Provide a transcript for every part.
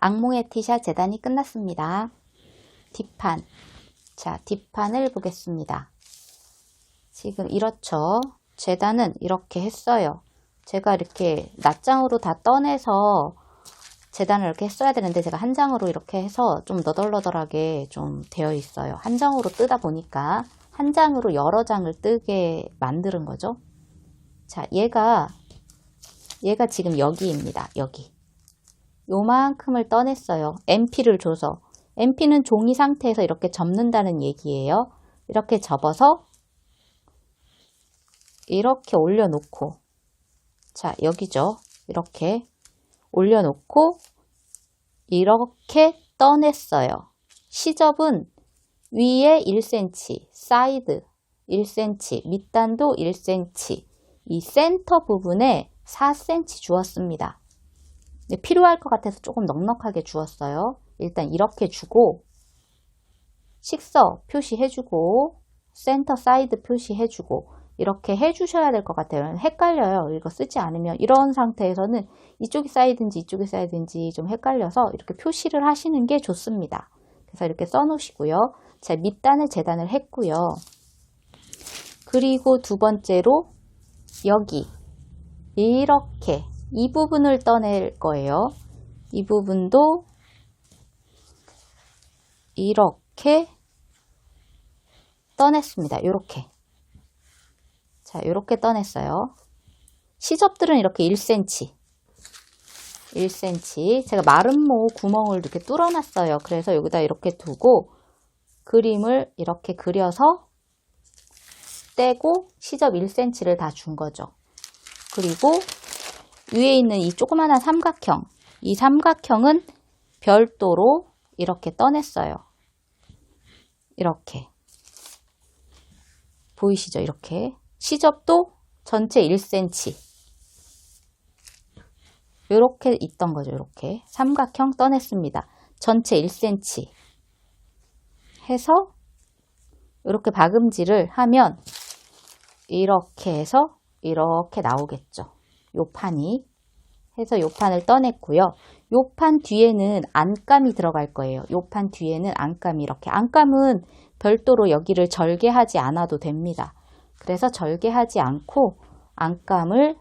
악몽의 티샷 재단이 끝났습니다. 뒷판. 자, 뒷판을 보겠습니다. 지금 이렇죠. 재단은 이렇게 했어요. 제가 이렇게 낱장으로 다 떠내서 재단을 이렇게 했어야 되는데 제가 한 장으로 이렇게 해서 좀 너덜너덜하게 좀 되어 있어요. 한 장으로 뜨다 보니까 한 장으로 여러 장을 뜨게 만드는 거죠. 자, 얘가 얘가 지금 여기입니다. 여기. 요만큼을 떠냈어요. MP를 줘서. MP는 종이 상태에서 이렇게 접는다는 얘기예요. 이렇게 접어서 이렇게 올려놓고 자, 여기죠. 이렇게 올려놓고 이렇게 떠냈어요. 시접은 위에 1cm, 사이드 1cm, 밑단도 1cm, 이 센터 부분에 4cm 주었습니다. 필요할 것 같아서 조금 넉넉하게 주었어요. 일단 이렇게 주고 식서 표시해주고 센터 사이드 표시해주고 이렇게 해주셔야 될 것 같아요. 헷갈려요. 이거 쓰지 않으면 이런 상태에서는 이쪽이 사이드인지 이쪽이 사이드인지 좀 헷갈려서 이렇게 표시를 하시는 게 좋습니다. 그래서 이렇게 써놓으시고요. 자, 밑단을 재단을 했고요. 그리고 두 번째로 여기 이렇게 이 부분을 떠낼 거예요. 이 부분도 이렇게 떠냈습니다. 이렇게. 자, 이렇게 떠냈어요. 시접들은 이렇게 1cm. 1cm. 제가 마름모 구멍을 이렇게 뚫어놨어요. 그래서 여기다 이렇게 두고 그림을 이렇게 그려서 떼고 시접 1cm를 다 준 거죠. 그리고 위에 있는 이 조그마한 삼각형. 이 삼각형은 별도로 이렇게 떠냈어요. 이렇게. 보이시죠? 이렇게. 시접도 전체 1cm. 이렇게 있던 거죠. 이렇게. 삼각형 떠냈습니다. 전체 1cm. 해서 이렇게 박음질을 하면 이렇게 해서 이렇게 나오겠죠. 요 판이. 해서 요 판을 떠냈고요. 요 판 뒤에는 안감이 들어갈 거예요. 요 판 뒤에는 안감이 이렇게. 안감은 별도로 여기를 절개하지 않아도 됩니다. 그래서 절개하지 않고 안감을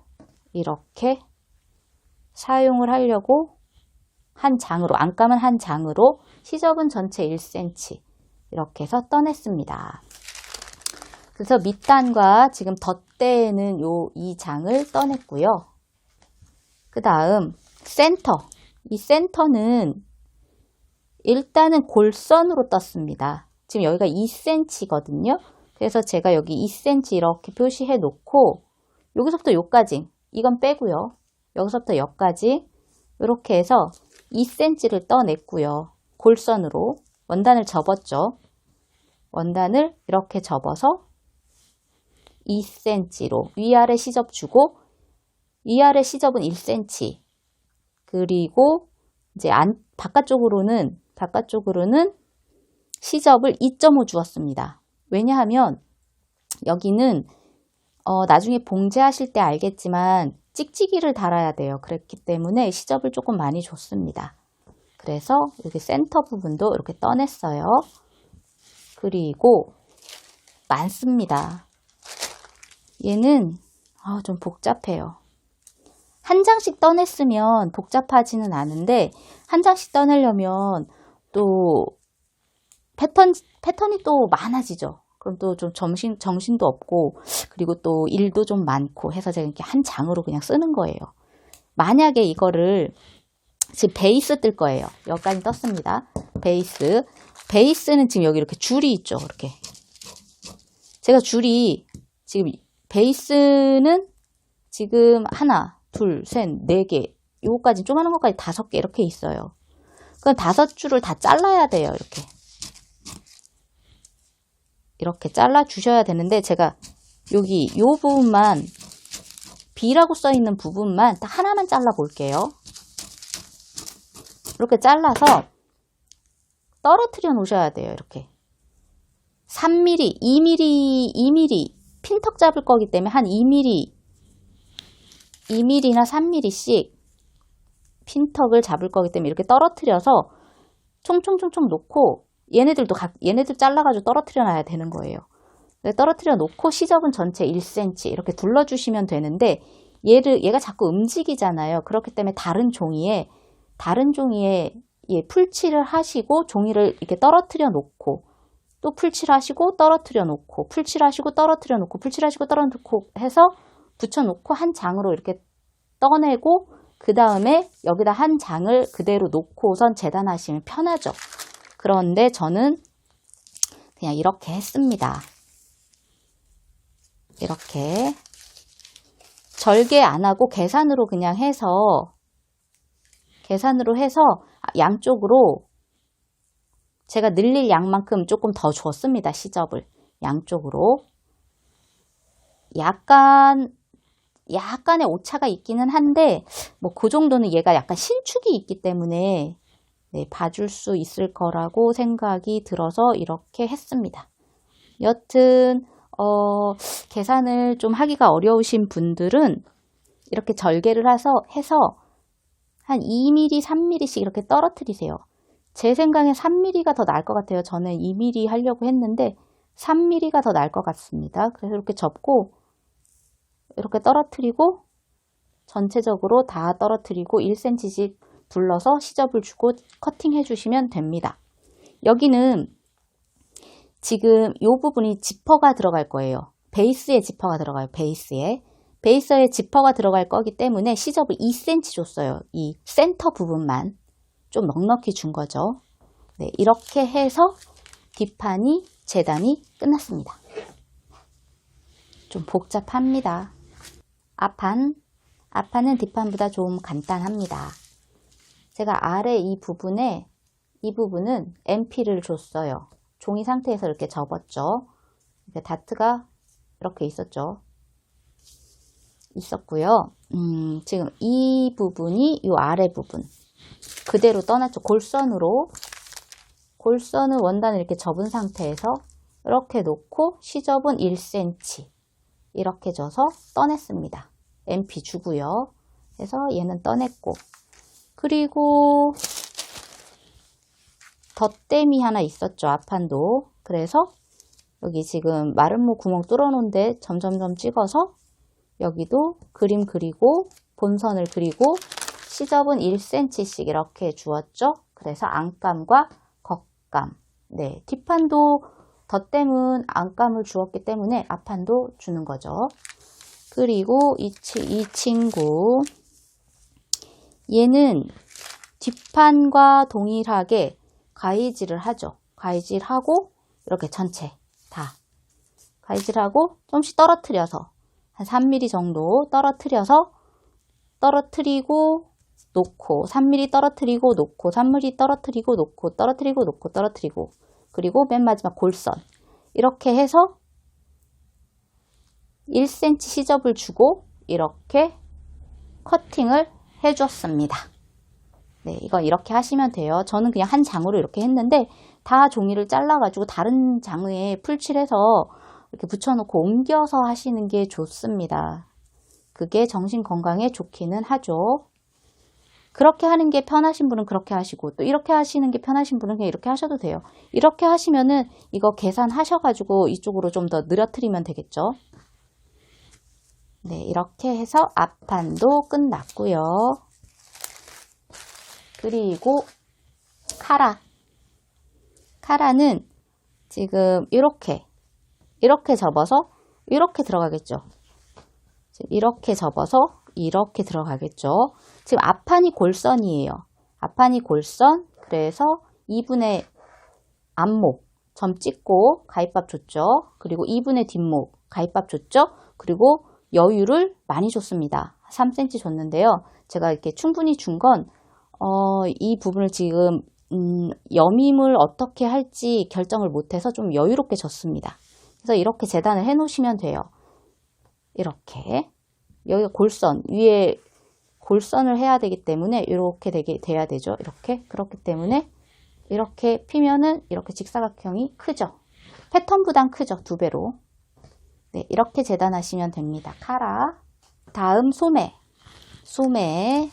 이렇게 사용을 하려고 한 장으로, 안감은 한 장으로, 시접은 전체 1cm 이렇게 해서 떠냈습니다. 그래서 밑단과 지금 덧대는 요 이 장을 떠냈고요. 그 다음 센터. 이 센터는 일단은 골선으로 떴습니다. 지금 여기가 2cm거든요. 그래서 제가 여기 2cm 이렇게 표시해 놓고 여기서부터 여기까지 이건 빼고요. 여기서부터 여기까지 이렇게 해서 2cm를 떠냈고요. 골선으로 원단을 접었죠. 원단을 이렇게 접어서 2cm로 위아래 시접 주고 위아래 시접은 1cm 그리고 이제 안 바깥쪽으로는 바깥쪽으로는 시접을 2.5 주었습니다. 왜냐하면 여기는 어, 나중에 봉제하실 때 알겠지만 찍찍이를 달아야 돼요. 그렇기 때문에 시접을 조금 많이 줬습니다. 그래서 여기 센터 부분도 이렇게 떠냈어요. 그리고 많습니다. 얘는 아, 좀 복잡해요. 한 장씩 떠냈으면 복잡하지는 않은데 한 장씩 떠내려면 또 패턴 패턴이 또 많아지죠. 그럼 또 좀 정신 정신도 없고 그리고 또 일도 좀 많고 해서 제가 이렇게 한 장으로 그냥 쓰는 거예요. 만약에 이거를 지금 베이스 뜰 거예요. 여기까지 떴습니다. 베이스. 베이스는 지금 여기 이렇게 줄이 있죠. 이렇게. 제가 줄이 지금 베이스는 지금 하나, 둘, 셋, 네 개. 요거까지 조그마한 것까지 다섯 개 이렇게 있어요. 그럼 다섯 줄을 다 잘라야 돼요. 이렇게. 이렇게 잘라 주셔야 되는데 제가 여기 요 부분만 B라고 써 있는 부분만 딱 하나만 잘라 볼게요. 이렇게 잘라서 떨어뜨려 놓으셔야 돼요. 이렇게 3mm, 2mm, 2mm 핀턱 잡을 거기 때문에 한 2mm, 2mm나 3mm씩 핀턱을 잡을 거기 때문에 이렇게 떨어뜨려서 총총총총 놓고 얘네들도 각, 얘네들 잘라가지고 떨어뜨려 놔야 되는 거예요. 네, 떨어뜨려 놓고 시접은 전체 1cm 이렇게 둘러주시면 되는데 얘를 얘가 자꾸 움직이잖아요. 그렇기 때문에 다른 종이에 다른 종이에 예, 풀칠을 하시고 종이를 이렇게 떨어뜨려 놓고 또 풀칠하시고 떨어뜨려 놓고 풀칠하시고 떨어뜨려 놓고 풀칠하시고 떨어뜨려 놓고 해서 붙여 놓고 한 장으로 이렇게 떠내고 그 다음에 여기다 한 장을 그대로 놓고선 재단하시면 편하죠. 그런데 저는 그냥 이렇게 했습니다. 이렇게 절개 안 하고 계산으로 그냥 해서 계산으로 해서 양쪽으로 제가 늘릴 양만큼 조금 더 줬습니다. 시접을 양쪽으로 약간 약간의 오차가 있기는 한데 뭐 그 정도는 얘가 약간 신축이 있기 때문에 네, 봐줄 수 있을 거라고 생각이 들어서 이렇게 했습니다. 여튼 어, 계산을 좀 하기가 어려우신 분들은 이렇게 절개를 해서 해서 한 2mm, 3mm씩 이렇게 떨어뜨리세요. 제 생각엔 3mm가 더 나을 것 같아요. 저는 2mm 하려고 했는데 3mm가 더 나을 것 같습니다. 그래서 이렇게 접고 이렇게 떨어뜨리고 전체적으로 다 떨어뜨리고 1cm씩 둘러서 시접을 주고 커팅해 주시면 됩니다. 여기는 지금 이 부분이 지퍼가 들어갈 거예요. 베이스에 지퍼가 들어가요. 베이스에. 베이스에 지퍼가 들어갈 거기 때문에 시접을 2cm 줬어요. 이 센터 부분만 좀 넉넉히 준 거죠. 네, 이렇게 해서 뒷판이 재단이 끝났습니다. 좀 복잡합니다. 앞판, 앞판은 뒷판보다 좀 간단합니다. 제가 아래 이 부분에 이 부분은 MP를 줬어요. 종이 상태에서 이렇게 접었죠. 이렇게 다트가 이렇게 있었죠. 있었고요. 음, 지금 이 부분이 이 아래 부분 그대로 떠났죠. 골선으로 골선을 원단을 이렇게 접은 상태에서 이렇게 놓고 시접은 1cm 이렇게 줘서 떠냈습니다. MP 주고요. 그래서 얘는 떠냈고 그리고 덧댐이 하나 있었죠. 앞판도. 그래서 여기 지금 마름모 구멍 뚫어놓은데 점점점 찍어서 여기도 그림 그리고 본선을 그리고 시접은 1cm씩 이렇게 주었죠. 그래서 안감과 겉감. 네, 뒷판도 덧댐은 안감을 주었기 때문에 앞판도 주는 거죠. 그리고 이, 치, 이 친구 얘는 뒷판과 동일하게 가위질을 하죠. 가위질하고 이렇게 전체 다 가위질하고 좀씩 떨어뜨려서 한 3mm 정도 떨어뜨려서 떨어뜨리고 놓고 3mm 떨어뜨리고 놓고 3mm 떨어뜨리고 놓고 떨어뜨리고 놓고 떨어뜨리고 그리고 맨 마지막 골선 이렇게 해서 1cm 시접을 주고 이렇게 커팅을 해줬습니다. 네, 이거 이렇게 하시면 돼요. 저는 그냥 한 장으로 이렇게 했는데 다 종이를 잘라가지고 다른 장에 풀칠해서 이렇게 붙여놓고 옮겨서 하시는 게 좋습니다. 그게 정신 건강에 좋기는 하죠. 그렇게 하는 게 편하신 분은 그렇게 하시고 또 이렇게 하시는 게 편하신 분은 그냥 이렇게 하셔도 돼요. 이렇게 하시면은 이거 계산하셔가지고 이쪽으로 좀 더 늘어뜨리면 되겠죠. 네, 이렇게 해서 앞판도 끝났고요. 그리고 카라. 카라는 지금 이렇게 이렇게 접어서 이렇게 들어가겠죠. 이렇게 접어서 이렇게 들어가겠죠. 지금 앞판이 골선이에요. 앞판이 골선. 그래서 2분의 앞목 점 찍고 가입밥 줬죠. 그리고 2분의 뒷목 가입밥 줬죠. 그리고 여유를 많이 줬습니다. 3cm 줬는데요. 제가 이렇게 충분히 준 건, 어, 이 부분을 지금, 음, 여밈을 어떻게 할지 결정을 못해서 좀 여유롭게 줬습니다. 그래서 이렇게 재단을 해 놓으시면 돼요. 이렇게. 여기가 골선, 위에 골선을 해야 되기 때문에 이렇게 되게 돼야 되죠. 이렇게. 그렇기 때문에 이렇게 피면은 이렇게 직사각형이 크죠. 패턴보단 크죠. 두 배로. 네, 이렇게 재단하시면 됩니다. 카라. 다음 소매. 소매.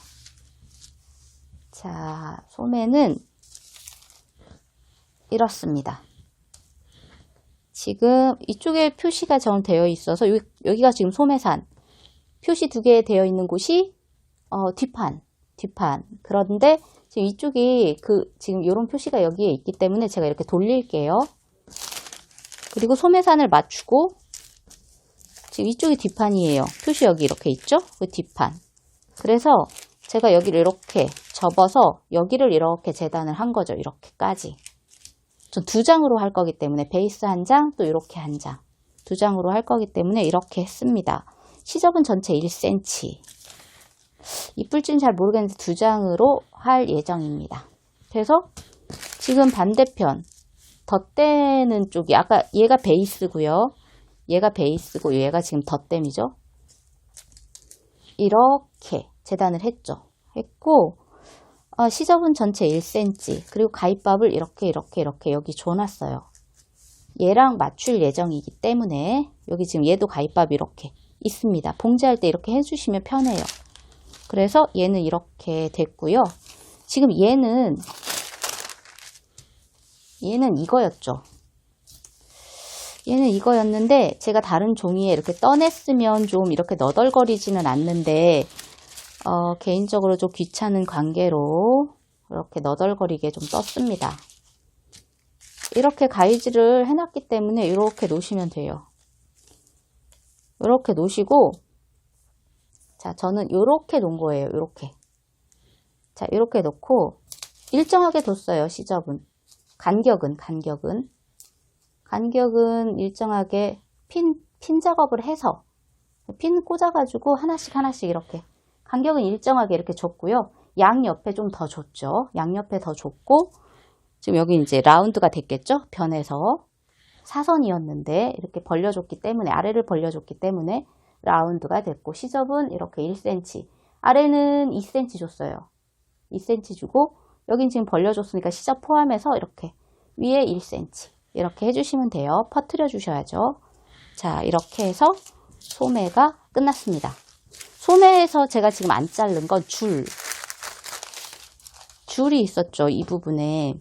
자, 소매는 이렇습니다. 지금 이쪽에 표시가 전 되어 있어서 여기, 여기가 지금 소매산 표시 두 개 되어 있는 곳이 어, 뒷판 뒷판 그런데 지금 이쪽이 그 지금 이런 표시가 여기에 있기 때문에 제가 이렇게 돌릴게요. 그리고 소매산을 맞추고 지금 이쪽이 뒷판이에요. 표시 여기 이렇게 있죠? 그 뒷판. 그래서 제가 여기를 이렇게 접어서 여기를 이렇게 재단을 한 거죠. 이렇게까지. 전 두 장으로 할 거기 때문에 베이스 한 장, 또 이렇게 한 장. 두 장으로 할 거기 때문에 이렇게 했습니다. 시접은 전체 1cm. 이쁠지는 잘 모르겠는데 두 장으로 할 예정입니다. 그래서 지금 반대편 덧대는 쪽이 아까 얘가 베이스고요. 얘가 베이스고 얘가 지금 덧댐이죠. 이렇게 재단을 했죠. 했고 어, 시접은 전체 1cm 그리고 가입밥을 이렇게 이렇게 이렇게 여기 줘놨어요. 얘랑 맞출 예정이기 때문에 여기 지금 얘도 가입밥 이렇게 있습니다. 봉제할 때 이렇게 해주시면 편해요. 그래서 얘는 이렇게 됐고요. 지금 얘는 얘는 이거였죠. 얘는 이거였는데 제가 다른 종이에 이렇게 떠냈으면 좀 이렇게 너덜거리지는 않는데 어, 개인적으로 좀 귀찮은 관계로 이렇게 너덜거리게 좀 떴습니다. 이렇게 가위질을 해놨기 때문에 이렇게 놓으시면 돼요. 이렇게 놓으시고 자 저는 이렇게 놓은 거예요. 이렇게 자 이렇게 놓고 일정하게 뒀어요. 시접은 간격은 간격은 간격은 일정하게 핀, 핀 작업을 해서 핀 꽂아가지고 하나씩 하나씩 이렇게 간격은 일정하게 이렇게 줬고요. 양옆에 좀 더 줬죠. 양옆에 더 줬고 지금 여기 이제 라운드가 됐겠죠. 변해서 사선이었는데 이렇게 벌려줬기 때문에 아래를 벌려줬기 때문에 라운드가 됐고 시접은 이렇게 1cm 아래는 2cm 줬어요. 2cm 주고 여긴 지금 벌려줬으니까 시접 포함해서 이렇게 위에 1cm 이렇게 해주시면 돼요. 퍼트려 주셔야죠. 자 이렇게 해서 소매가 끝났습니다. 소매에서 제가 지금 안 자른 건 줄. 줄이 있었죠. 이 부분에.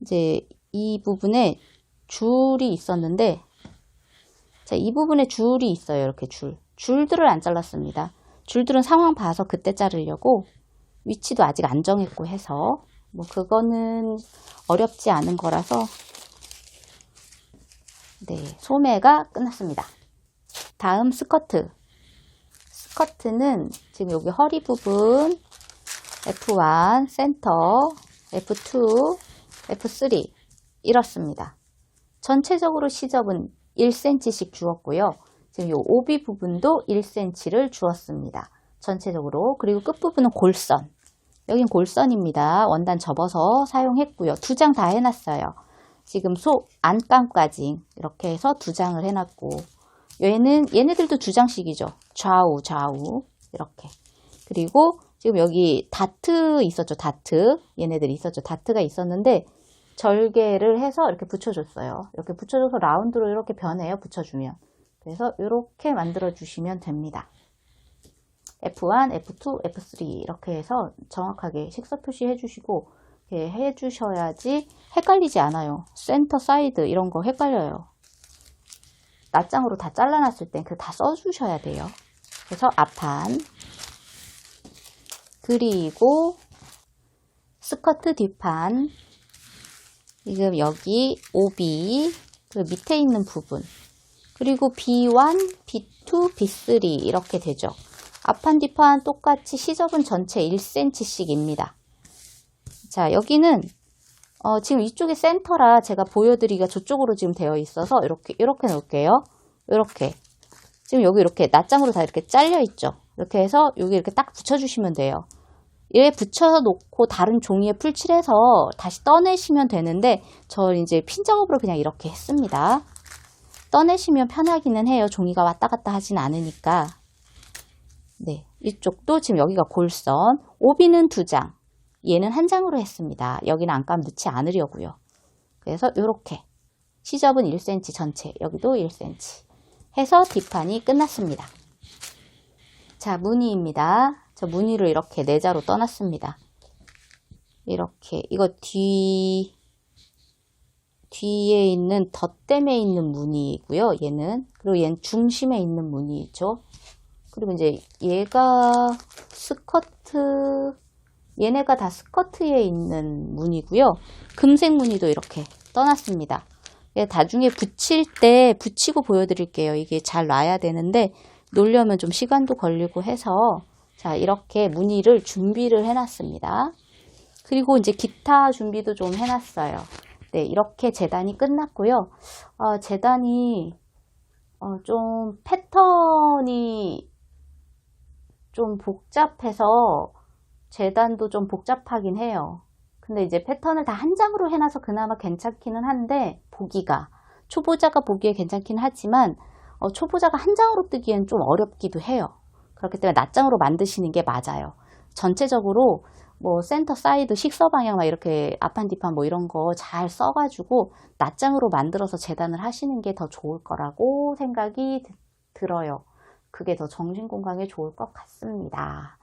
이제 이 부분에 줄이 있었는데, 자, 이 부분에 줄이 있어요. 이렇게 줄. 줄들을 안 잘랐습니다. 줄들은 상황 봐서 그때 자르려고 위치도 아직 안 정했고 해서, 뭐, 그거는 어렵지 않은 거라서, 네, 소매가 끝났습니다. 다음 스커트. 스커트는 지금 여기 허리 부분 F1 센터, F2, F3 이렇습니다. 전체적으로 시접은 1cm씩 주었고요. 지금 이 오비 부분도 1cm를 주었습니다. 전체적으로 그리고 끝부분은 골선. 여긴 골선입니다. 원단 접어서 사용했고요. 두 장 다 해놨어요. 지금 소 안감까지 이렇게 해서 두 장을 해놨고 얘는 얘네들도 두 장씩이죠. 좌우 좌우 이렇게 그리고 지금 여기 다트 있었죠. 다트 얘네들이 있었죠. 다트가 있었는데 절개를 해서 이렇게 붙여줬어요. 이렇게 붙여줘서 라운드로 이렇게 변해요. 붙여주면 그래서 이렇게 만들어 주시면 됩니다. F1, F2, F3 이렇게 해서 정확하게 식사 표시해 주시고 해 주셔야지 헷갈리지 않아요. 센터 사이드 이런 거 헷갈려요. 낱장으로 다 잘라놨을 땐 그 다 써주셔야 돼요. 그래서 앞판 그리고 스커트 뒷판 지금 여기 오비 그 밑에 있는 부분 그리고 B1, B2, B3 이렇게 되죠. 앞판 뒷판 똑같이 시접은 전체 1cm씩입니다. 자 여기는 어, 지금 이쪽이 센터라 제가 보여드리기가 저쪽으로 지금 되어 있어서 이렇게 이렇게 놓을게요. 이렇게 지금 여기 이렇게 낱장으로 다 이렇게 잘려 있죠. 이렇게 해서 여기 이렇게 딱 붙여주시면 돼요. 얘 붙여 놓고 다른 종이에 풀칠해서 다시 떠내시면 되는데 저 이제 핀 작업으로 그냥 이렇게 했습니다. 떠내시면 편하기는 해요. 종이가 왔다 갔다 하진 않으니까. 네, 이쪽도 지금 여기가 골선, 오비는 두 장, 얘는 한 장으로 했습니다. 여기는 안감 넣지 않으려고요. 그래서 이렇게 시접은 1cm 전체, 여기도 1cm 해서 뒷판이 끝났습니다. 자, 무늬입니다. 자, 무늬를 이렇게 내자로 떠났습니다. 이렇게 이거 뒤 뒤에 있는 덧댐에 있는 무늬이고요. 얘는 그리고 얘는 중심에 있는 무늬죠. 그리고 이제 얘가 스커트 얘네가 다 스커트에 있는 무늬고요. 금색 무늬도 이렇게 떠났습니다. 얘 나중에 붙일 때 붙이고 보여드릴게요. 이게 잘 놔야 되는데 놓으려면 좀 시간도 걸리고 해서 자 이렇게 무늬를 준비를 해놨습니다. 그리고 이제 기타 준비도 좀 해놨어요. 네, 이렇게 재단이 끝났고요. 어, 재단이 어, 좀 패턴이 좀 복잡해서 재단도 좀 복잡하긴 해요. 근데 이제 패턴을 다 한 장으로 해놔서 그나마 괜찮기는 한데 보기가 초보자가 보기에 괜찮긴 하지만 어, 초보자가 한 장으로 뜨기엔 좀 어렵기도 해요. 그렇기 때문에 낱장으로 만드시는 게 맞아요. 전체적으로 뭐 센터 사이드 식서 방향 막 이렇게 앞판 뒷판 뭐 이런 거 잘 써가지고 낱장으로 만들어서 재단을 하시는 게 더 좋을 거라고 생각이 드- 들어요. 그게 더 정신 건강에 좋을 것 같습니다.